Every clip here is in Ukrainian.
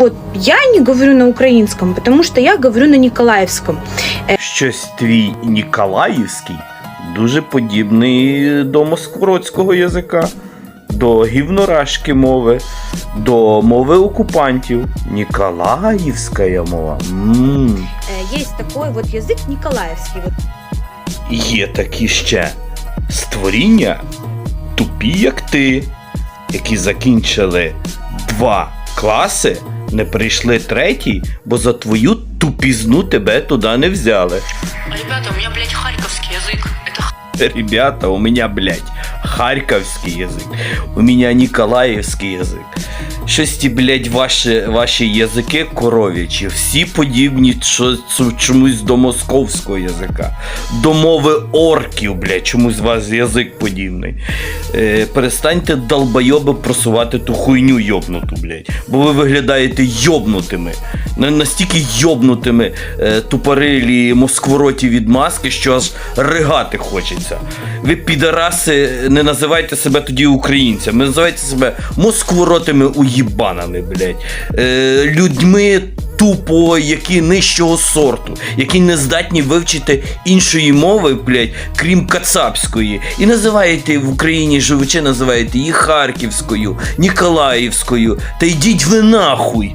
Вот я не говорю на украинском, потому что я говорю на николаевском. Щось твій Ніколаївський дуже подібний до москвородського язика, до гівнорашки мови, до мови окупантів. Ніколаївська мова. м Э, Есть такой вот язык николаевский. Вот Є такі ще створіння, тупі, як ти, які закінчили два класи, не прийшли третій, бо за твою тупізну тебе туди не взяли. Ребята, у меня, блядь, харьковский язык. Это х- Ребята, у меня, блядь, харьковский язык, у меня николаївський язик. Щось блядь, ваші, ваші язики коров'ячі, всі подібні чомусь до московського язика, до мови орків, блядь, чомусь у вас язик подібний. Е, перестаньте долбойоби просувати ту хуйню йобнуту, блядь. Бо ви виглядаєте йобнутими. На- Настільки йобнутими е, тупорилі москвороті від маски, що аж ригати хочеться. Ви підараси, не називайте себе тоді українцями, називайте себе москворотими уїбанами, блядь. Е, людьми тупо, які нижчого сорту, які не здатні вивчити іншої мови, блядь, крім кацапської. І називаєте в Україні живучи, називаєте її Харківською, Ніколаївською. Та йдіть ви нахуй!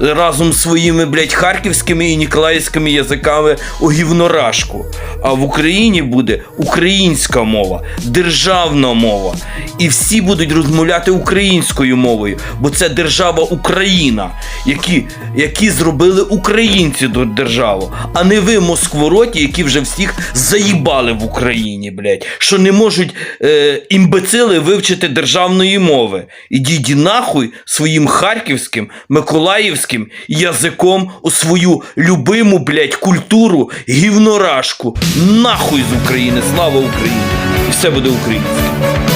Разом з своїми, блядь, харківськими і ніколаївськими язиками у гівнорашку. А в Україні буде українська мова, державна мова. І всі будуть розмовляти українською мовою, бо це держава Україна, які, які зробили українці до державу, а не ви, москвороті, які вже всіх заїбали в Україні, блядь, що не можуть е, імбецили вивчити державної мови. Ідіть нахуй своїм харківським, миколаївським язиком у свою любиму, блядь, культуру гівнорашку. Нахуй з України, слава Україні! І все буде українське.